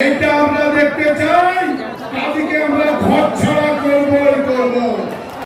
এটা আমরা দেখতে চাই তাদেরকে আমরা ঘর ছড়া করবই করব।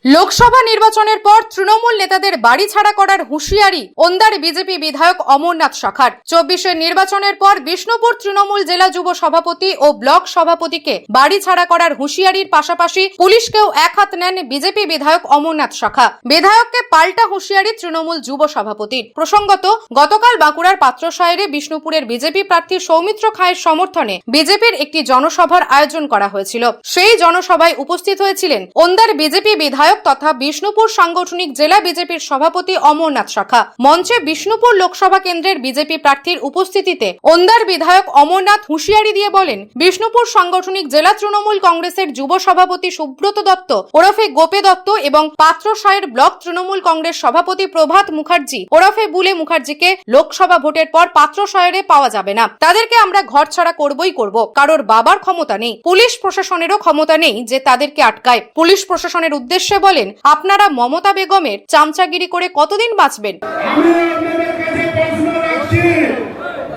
লোকসভা নির্বাচনের পর তৃণমূল নেতাদের বাড়ি ছাড়া করার হুঁশিয়ারি ওন্দার বিজেপি বিধায়ক অমরনাথ শাখার। চব্বিশের নির্বাচনের পর বিষ্ণুপুর তৃণমূল জেলা যুব সভাপতি ও ব্লক সভাপতিকে বাড়ি ছাড়া করার হুঁশিয়ারির পাশাপাশি পুলিশকেও এক হাত নেন বিজেপি বিধায়ক অমরনাথ শাখা। বিধায়ককে পাল্টা হুঁশিয়ারি তৃণমূল যুব সভাপতির। প্রসঙ্গত, গতকাল বাঁকুড়ার পাত্রসায়রে বিষ্ণুপুরের বিজেপি প্রার্থী সৌমিত্র খায়ের সমর্থনে বিজেপির একটি জনসভার আয়োজন করা হয়েছিল। সেই জনসভায় উপস্থিত হয়েছিলেন ওন্দার বিজেপি বিধায়ক তথা বিষ্ণুপুর সাংগঠনিক জেলা বিজেপির সভাপতি অমরনাথ শাখা। মঞ্চে বিষ্ণুপুর লোকসভা কেন্দ্রের বিজেপি প্রার্থীর উপস্থিতিতে ওন্দার বিধায়ক অমরনাথ হুঁশিয়ারি দিয়ে বলেন, বিষ্ণুপুর সাংগঠনিক জেলা তৃণমূল কংগ্রেসের যুব সভাপতি সুব্রত দত্ত, ওরফে গোপে দত্ত এবং পাত্রসায়ের ব্লক তৃণমূল কংগ্রেস সভাপতি প্রভাত মুখার্জি, ওরফে বুলে মুখার্জিকে লোকসভা ভোটের পর পাত্রসায়রে পাওয়া যাবে না। তাদেরকে আমরা ঘর ছাড়া করবই করব, কারোর বাবার ক্ষমতা নেই, পুলিশ প্রশাসনেরও ক্ষমতা নেই যে তাদেরকে আটকায়। পুলিশ প্রশাসনের উদ্দেশ্যে বলেন আপনারা মমতা বেগমের চামচাগিরি করে কতদিন বাঁচবেন? আমি আপনাদের কাছে প্রশ্ন রাখছি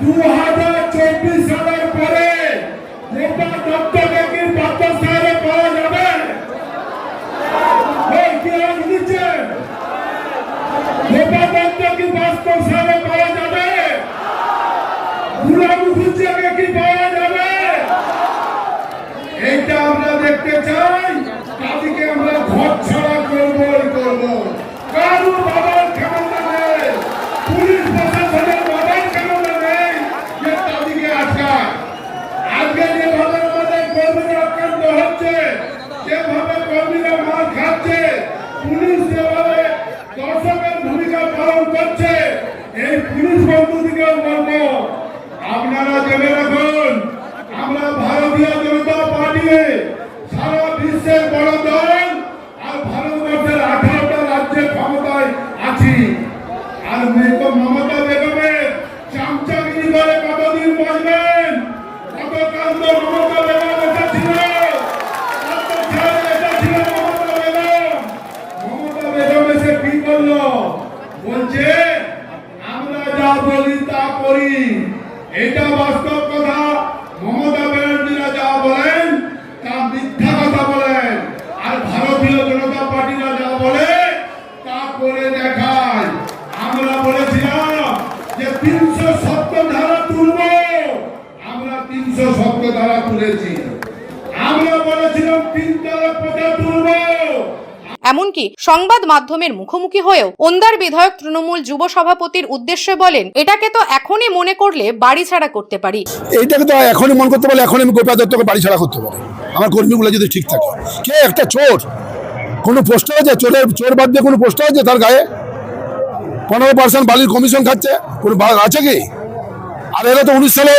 দু হাজার চব্বিশ সালের পরে গোটা দপ্তরকে কি বাচ্চা পাওয়া যাবে এই কি আওয়াজ দিচ্ছেন গোটা দপ্তর কি বাস্তব সালে পাওয়া যাবে গুলাম মুখুজ্জিকে কি পাওয়া যাবে এইটা আমরা দেখতে চাই তাদেরকে আমরা ঘর ছাড়া করবই করব কারুর বাবার ক্ষমতা নেই পুলিশ প্রশাসনের বাবার ক্ষমতা নেই যে তাদেরকে আটকায় আজকে যেভাবে আমাদের কর্মীরা আক্রান্ত হচ্ছে যেভাবে কর্মীরা মার খাচ্ছে পুলিশ যেভাবে দর্শকের ভূমিকা পালন করছে এই বন্ধু বন্ধুদিকেও বলব, আপনারা জেনে রাখুন, আমরা ভারতীয় জনতা পার্টি সারা বিশ্বের বড় দল আর ভারতবর্ষের আঠারোটা রাজ্যের ক্ষমতায় আছি। আর মৃত মমতা বেগমের চামচাগিরি করে কতদিন বলবেন গতকাল তো মমতা বেগম এসেছিল গত ছেলে এসেছিল মমতা বেগম মমতা বেগম এসে কি করল বলছে আমরা যা বলি তা করি এটা বাস্তব কথা মমতা ব্যানার্জিরা যা বলেন তা মিথ্যা কথা বলেন আর ভারতীয় জনতা পার্টিরা যা বলে তা করে দেখায় আমরা বলেছিলাম যে তিনশো সত্তর ধারা তুলব। আমরা তিনশো সত্তর ধারা তুলেছি। আমরা বলেছিলাম তিন তারা তুলব। এমনকি সংবাদ মাধ্যমের মুখোমুখি হয়েও ওন্দার বিধায়ক তৃণমূল যুব সভাপতির উদ্দেশ্যে বলেন এটাকে তো এখনই মনে করলে বাড়ি ছাড়া করতে পারি। এইটাকে তো এখনই মনে করতে পারলে এখন আমি গোপা দত্তকে বাড়ি ছাড়া করতে পারি। আমার কর্মীগুলো যদি ঠিক থাকে। কে? একটা চোর। কোনো পোস্টার আছে? চোরের চোর বাদ দিয়ে কোনো পোস্টার আছে তার গায়ে? পনেরো পার্সেন্ট বালির কমিশন খাচ্ছে। কোনো আছে কি? আর এরা তো উনিশ সালে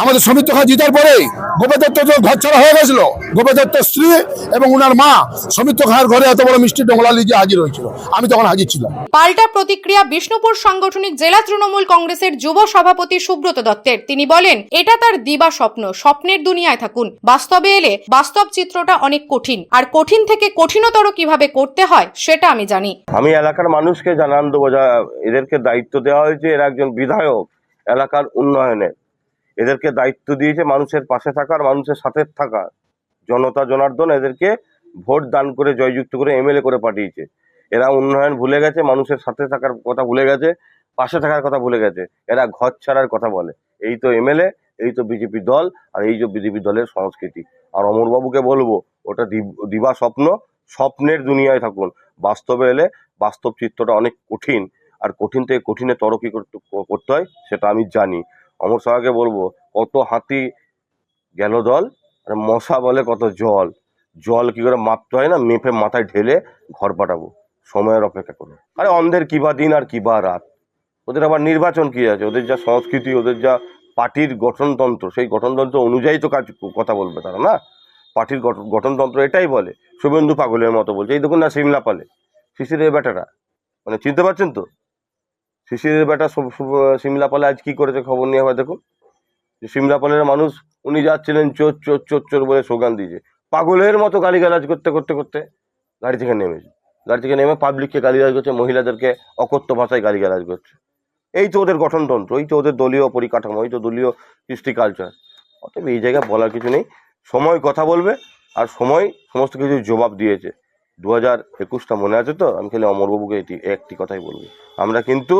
আমাদের সমিত্র খা জিতার পরে গোপা দত্ত তো ঘর ছাড়া হয়ে গেছিল। গোপা দত্তের স্ত্রী এবং উনার মা সমিত্র খাঁর ঘরে এত বড় মিষ্টি ডোংলা লিজে হাজির হয়েছিল। আমি তখন হাজির ছিলাম। পাল্টা প্রতিক্রিয়া বিষ্ণুপুর সাংগঠনিক জেলা তৃণমূল কংগ্রেসের যুব সভাপতি সুব্রত দত্তের। তিনি বলেন এটা তার দিবা স্বপ্ন স্বপ্নের দুনিয়ায় থাকুন। বাস্তবে এলে বাস্তব চিত্রটা অনেক কঠিন। আর কঠিন থেকে কঠিনতর কীভাবে করতে হয় সেটা আমি জানি। আমি এলাকার মানুষকে জানান দেবো যা এদেরকে দায়িত্ব দেওয়া হয়েছে। এরা একজন বিধায়ক। এলাকার উন্নয়নের এদেরকে দায়িত্ব দিয়েছে মানুষের পাশে থাকার মানুষের সাথে থাকার জনতা, জনার্দন এদেরকে ভোট দান করে জয়যুক্ত করে এমএলএ করে পাঠিয়েছে। এরা উন্নয়ন ভুলে গেছে, মানুষের সাথে থাকার কথা ভুলে গেছে, পাশে থাকার কথা ভুলে গেছে। এরা ঘর ছাড়ার কথা বলে। এই তো এমএলএ, এই তো বিজেপি দল, আর এই যে বিজেপি দলের সংস্কৃতি। আর অমরবাবুকে বলব, ওটা দিব- স্বপ্ন, স্বপ্নের দুনিয়ায় থাকুন। বাস্তবে এলে বাস্তব চিত্রটা অনেক কঠিন, আর কঠিন থেকে কঠিনে তর কি করতে করতে হয়, সেটা আমি জানি। অমর সাহাকে বলব, কত হাতি গেল দল, আর মশা বলে কত জল। জল কি করে মাপতে হয় না? মেপে মাথায় ঢেলে ঘর পাঠাবো। সময়ের অপেক্ষা করো আরে অন্ধের কিবা দিন আর কিবা রাত। ওদের আবার নির্বাচন কি আছে? ওদের যা সংস্কৃতি, ওদের যা পার্টির গঠনতন্ত্র, সেই গঠনতন্ত্র অনুযায়ী তো কাজ, কথা বলবে তারা, না? পার্টির গঠন- গঠনতন্ত্র এটাই বলে। শুভেন্দু পাগলের মতো বলছে। এই দেখুন না, সিমলা পালে। শিশিরের বেটারা। মানে চিনতে পারছেন তো? শিশিরের বেটা সিমলা পালে আজ কি করেছে খবর নিয়ে আবার দেখুন। যে সিমলা পালের মানুষ, উনি যাচ্ছিলেন চোর চোর চোর চোর বলে স্লোগান দিয়েছে। পাগলের মতো গালিগালাজ করতে করতে করতে গাড়ি থেকে নেমেছে গাড়ি থেকে নেমে পাবলিককে গালিগালাজ করছে, মহিলাদেরকে অকথ্য ভাষায় গালিগালাজ করছে। এই তো ওদের গঠনতন্ত্র, এই তো ওদের দলীয় পরিকাঠামো, এই তো দলীয় কৃষ্টি কালচার অতএব এই জায়গায় বলার কিছু নেই। সময় কথা বলবে, আর সময় সমস্ত কিছু জবাব দিয়েছে। দু হাজার একুশটা মনে আছে তো? আমি খালি অমরবাবুকে এটি, একটি কথাই বলব। আমরা কিন্তু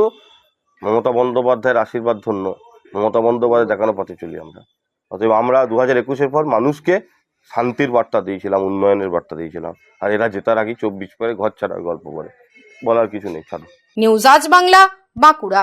মমতা বন্দ্যোপাধ্যায়ের আশীর্বাদ ধন্য। মমতা বন্দ্যোপাধ্যায় দেখানো পথে চলি আমরা। অতএব আমরা দু হাজার একুশের পর মানুষকে শান্তির বার্তা দিয়েছিলাম, উন্নয়নের বার্তা দিয়েছিলাম। আর এরা জেতার আগে চব্বিশ পরে ঘর ছাড়ার গল্প করে। বলার কিছু নেই, ছাড়ো। নিউজ আজ বাংলা, বাঁকুড়া।